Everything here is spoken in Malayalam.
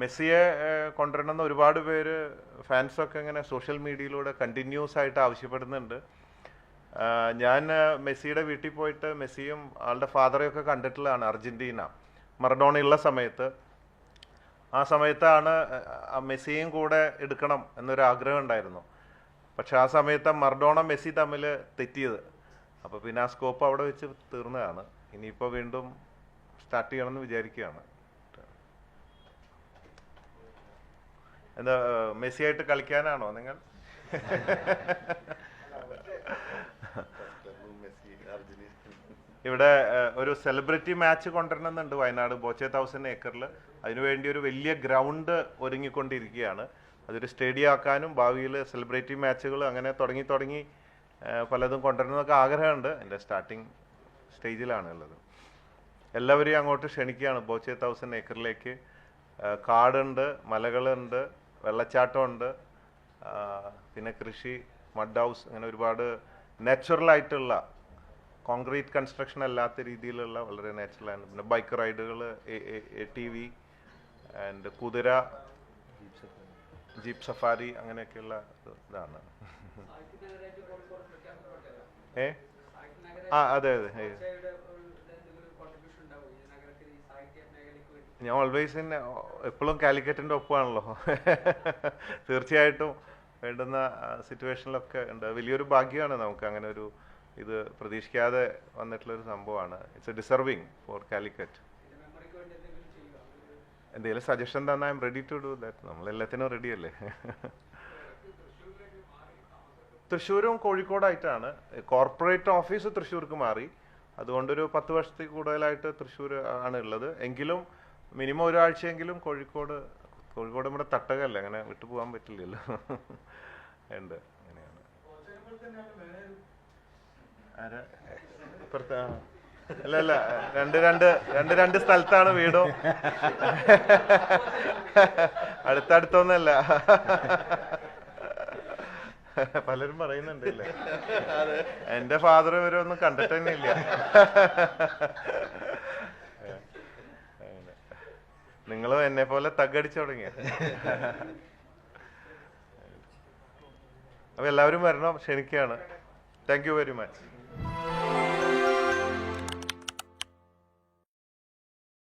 മെസ്സിയെ കൊണ്ടുവരണമെന്ന് ഒരുപാട് പേര് ഫാൻസൊക്കെ ഇങ്ങനെ സോഷ്യൽ മീഡിയയിലൂടെ കണ്ടിന്യൂസ് ആയിട്ട് ആവശ്യപ്പെടുന്നുണ്ട്. ഞാൻ മെസ്സിയുടെ വീട്ടിൽ പോയിട്ട് മെസ്സിയും ആളുടെ ഫാദറെയൊക്കെ കണ്ടിട്ടുള്ളതാണ് അർജന്റീന മറഡോണയുള്ള സമയത്ത്. ആ സമയത്താണ് മെസ്സിയും കൂടെ എടുക്കണം എന്നൊരു ആഗ്രഹം ഉണ്ടായിരുന്നു. പക്ഷെ ആ സമയത്ത് മർഡോണ മെസ്സി തമ്മിൽ തെറ്റിയത്. അപ്പോൾ പിന്നെ ആ സ്കോപ്പ് അവിടെ വെച്ച് തീർന്നതാണ്. ഇനിയിപ്പോൾ വീണ്ടും സ്റ്റാർട്ട് ചെയ്യണമെന്ന് വിചാരിക്കുകയാണ്. എന്താ മെസ്സിയായിട്ട് കളിക്കാനാണോ നിങ്ങൾ? ഇവിടെ ഒരു സെലിബ്രിറ്റി മാച്ച് കൊണ്ടുവരണമെന്നുണ്ട് വയനാട് ബോച്ചെ തൗസൻഡ് ഏക്കറിൽ അതിനുവേണ്ടി ഒരു വലിയ ഗ്രൗണ്ട് ഒരുങ്ങിക്കൊണ്ടിരിക്കുകയാണ്. അതൊരു സ്റ്റേഡിയം ആക്കാനും ഭാവിയിൽ സെലിബ്രിറ്റി മാച്ചുകൾ അങ്ങനെ തുടങ്ങി തുടങ്ങി പലതും കൊണ്ടുവരണമെന്നൊക്കെ ആഗ്രഹമുണ്ട്. എന്റെ സ്റ്റാർട്ടിങ് സ്റ്റേജിലാണ് ഉള്ളത് എല്ലാവരെയും അങ്ങോട്ട് ക്ഷണിക്കുകയാണ്. ബോച്ചെ തൗസൻഡ് ഏക്കറിലേക്ക് കാടുണ്ട് മലകളുണ്ട് വെള്ളച്ചാട്ടമുണ്ട്. പിന്നെ കൃഷി മഡ് ഹൗസ് അങ്ങനെ ഒരുപാട് നാച്ചുറൽ ആയിട്ടുള്ള കോൺക്രീറ്റ് കൺസ്ട്രക്ഷൻ അല്ലാത്ത രീതിയിലുള്ള വളരെ നാച്ചുറൽ ആണ്. പിന്നെ ബൈക്ക് റൈഡുകൾ എ ടി വി ആൻഡ് കുതിര ജീപ്പ് സഫാരി അങ്ങനെയൊക്കെയുള്ള ഇത് ഇതാണ് ഏ? ആ അതെ അതെ ഞാൻ ഓൾവേസ് ഇൻ എപ്പോഴും കാലിക്കറ്റിന്റെ ഒപ്പമാണല്ലോ. തീർച്ചയായിട്ടും വേണ്ടുന്ന സിറ്റുവേഷനിലൊക്കെ ഉണ്ട്. വലിയൊരു ഭാഗ്യമാണ് നമുക്ക്. അങ്ങനെ ഒരു ഇത് പ്രതീക്ഷിക്കാതെ വന്നിട്ടുള്ള ഒരു സംഭവമാണ്. It's a deserving for Calicut എന്തെങ്കിലും സജഷൻ തന്നാൽ I ready to do that നമ്മളെല്ലാത്തിനും ready അല്ലേ? തൃശ്ശൂരും കോഴിക്കോടായിട്ടാണ്. കോർപ്പറേറ്റ് ഓഫീസ് തൃശ്ശൂർക്ക് മാറി. അതുകൊണ്ടൊരു പത്ത് വർഷത്തിൽ കൂടുതലായിട്ട് തൃശ്ശൂർ ആണ് ഉള്ളത്. എങ്കിലും മിനിമം ഒരാഴ്ചയെങ്കിലും കോഴിക്കോട് കോഴിക്കോട് നമ്മുടെ തട്ടകല്ലേ? അങ്ങനെ വിട്ടു പോകാൻ പറ്റില്ലല്ലോ. ഉണ്ട്. അങ്ങനെയാണ്. ആരാ? ഇപ്പുറത്തെ ആ. അല്ല അല്ല. രണ്ട് രണ്ട് രണ്ട് രണ്ട് സ്ഥലത്താണ് വീടും. അടുത്തടുത്തൊന്നല്ല. പലരും പറയുന്നുണ്ടല്ലേ എന്റെ ഫാദർ ഇവരൊന്നും കണ്ടിട്ട് തന്നെ ഇല്ല നിങ്ങളും എന്നെ പോലെ തകടിച്ചു തുടങ്ങിയ. അപ്പൊ എല്ലാവരും വരണം ക്ഷണിക്കുകയാണ് താങ്ക് യു വെരി മച്ച്